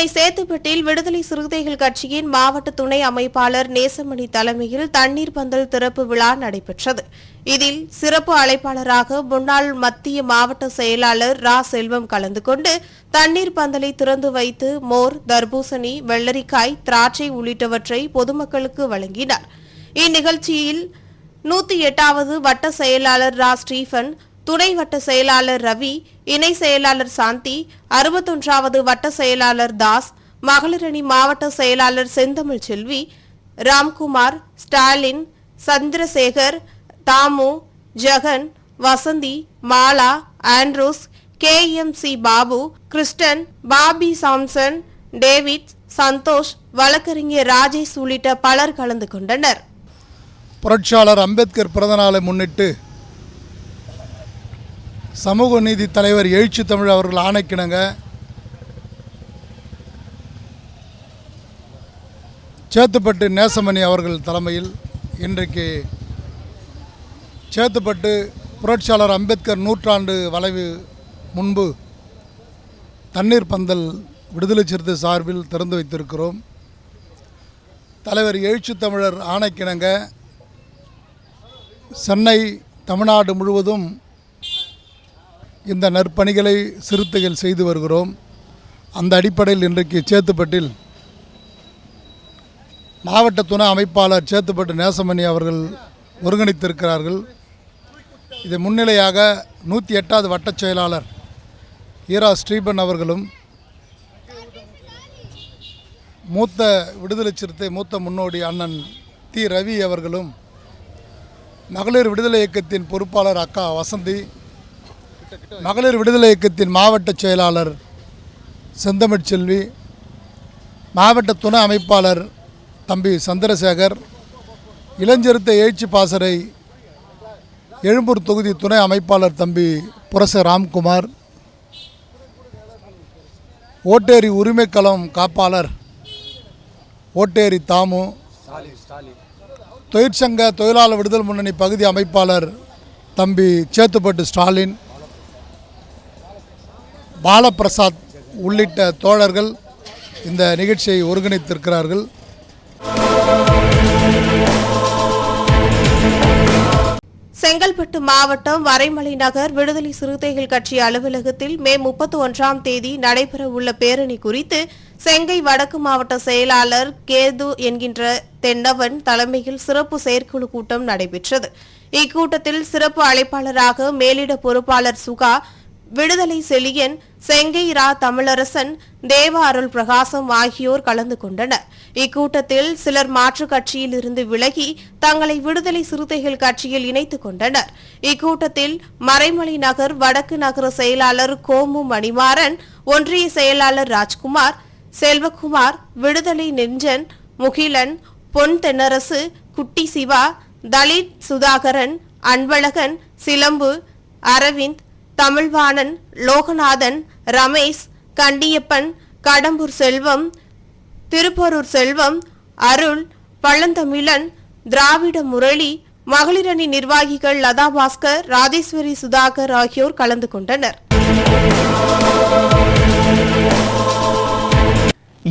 சென்னை சேத்துப்பட்டில் விடுதலை சிறுத்தைகள் கட்சியின் மாவட்ட துணை அமைப்பாளர் நேசமணி தலைமையில் தண்ணீர் பந்தல் திறப்பு விழா நடைபெற்றது. இதில் சிறப்பு அழைப்பாளராக முன்னாள் மத்திய மாவட்ட செயலாளர் ரா. செல்வம் கலந்து கொண்டு தண்ணீர் பந்தலை திறந்து வைத்து மோர் தர்பூசணி வெள்ளரிக்காய் திராட்சை உள்ளிட்டவற்றை பொதுமக்களுக்கு வழங்கினார். இந்நிகழ்ச்சியில் நூத்தி எட்டாவது வட்ட செயலாளர் ரா. ஸ்டீபன் துணை வட்ட செயலாளர் ரவி இணை செயலாளர் சாந்தி அறுபத்தொன்றாவது வட்ட செயலாளர் தாஸ் மகளிரணி மாவட்ட செயலாளர் Senthamizh Selvi Ramkumar Stalin Chandrasekar Thamu Jagan Vasanthi Mala Andrews K M C Babu Kristen Bobby Samson David Santhosh வழக்கறிஞர் ராஜேஷ் உள்ளிட்ட பலர் கலந்து கொண்டனர். புரட்சியாளர் அம்பேத்கர் பிறந்தநாளை முன்னிட்டு சமூக நீதி தலைவர் எழுச்சி தமிழ் அவர்கள் ஆணைக்கிணங்க. சேத்துப்பட்டு நேசமணி அவர்கள் தலைமையில் இன்றைக்கு சேத்துப்பட்டு புரட்சியாளர் அம்பேத்கர் நூற்றாண்டு வளைவு முன்பு தண்ணீர் பந்தல் விடுதலை சிறுத்தை சார்பில் திறந்து வைத்திருக்கிறோம். தலைவர் எழுச்சி தமிழர் ஆணைக்கிணங்க. சென்னை தமிழ்நாடு முழுவதும் இந்த நற்பணிகளை சிறுத்தைகள் செய்து வருகிறோம். அந்த அடிப்படையில் இன்றைக்கு சேத்துப்பட்டில் மாவட்ட துணை அமைப்பாளர் சேத்துப்பட்டு நேசமணி அவர்கள் ஒருங்கிணைத்திருக்கிறார்கள். இது முன்னிலையாக நூற்றி எட்டாவது வட்டச் செயலாளர் ஈரா ஸ்ரீபன் அவர்களும் மூத்த விடுதலை சிறுத்தை மூத்த முன்னோடி அண்ணன் தி ரவி அவர்களும் மகளிர் விடுதலை இயக்கத்தின் பொறுப்பாளர் அக்கா வசந்தி மகளிர் விடுதலை இயக்கத்தின் மாவட்ட செயலாளர் செந்தமிழ் செல்வி மாவட்ட துணை அமைப்பாளர் தம்பி சந்திரசேகர் இளஞ்சிறுத்தை எழுச்சி பாசறை எழும்பூர் தொகுதி துணை அமைப்பாளர் தம்பி புரச ராம்குமார் ஓட்டேரி உரிமைக்களம் காப்பாளர் ஓட்டேரி தாமு தொழிற்சங்க தொழிலாளர் விடுதலை முன்னணி பகுதி அமைப்பாளர் தம்பி சேத்துப்பட்டு ஸ்டாலின் பாலபிரசாத் உள்ளிட்ட தோழர்கள் இந்த நிகழ்ச்சியை ஒருங்கிணைத்திருக்கிறார்கள். செங்கல்பட்டு மாவட்டம் வரைமலை நகர் விடுதலை சிறுத்தைகள் கட்சி அலுவலகத்தில் மே முப்பத்தி ஒன்றாம் தேதி நடைபெறவுள்ள பேரணி குறித்து செங்கை வடக்கு மாவட்ட செயலாளர் கேது என்கின்ற தென்னவன் தலைமையில் சிறப்பு செயற்குழு கூட்டம் நடைபெற்றது. இக்கூட்டத்தில் சிறப்பு அழைப்பாளராக மேலிட பொறுப்பாளர் சுகா விடுதலை செழியன் செங்கை ரா தமிழரசன் தேவ அருள் பிரகாசம் ஆகியோர் கலந்து கொண்டனர். இக்கூட்டத்தில் சிலர் மாற்றுக் கட்சியில் இருந்து விலகி தங்களை விடுதலை சிறுத்தைகள் கட்சியில் இணைத்துக் கொண்டனர். இக்கூட்டத்தில் மறைமலை நகர் வடக்கு நகர செயலாளர் கோமு மணிமாறன் ஒன்றிய செயலாளர் ராஜ்குமார் செல்வகுமார் விடுதலை நெஞ்சன் முகிலன் பொன் தென்னரசு குட்டி சிவா தலித் சுதாகரன் அன்பழகன் சிலம்பு அரவிந்த் தமிழ்வாணன் லோகநாதன் ரமேஷ் கண்டியப்பன் கடம்பூர் செல்வம் திருப்பரூர் செல்வம் அருள் பழந்தமிழன் திராவிட முரளி மகளிரணி நிர்வாகிகள் லதா பாஸ்கர் ராஜேஸ்வரி சுதாகர் ஆகியோர் கலந்து கொண்டனர்.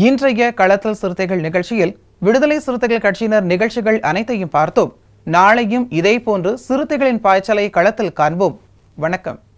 இன்றைய களத்தல் சிறுத்தைகள் நிகழ்ச்சியில் விடுதலை சிறுத்தைகள் கட்சியினர் நிகழ்ச்சிகள் அனைத்தையும் பார்த்தோம். நாளையும் இதேபோன்று சிறுத்தைகளின் பாய்ச்சலை களத்தில் காண்போம். வணக்கம்.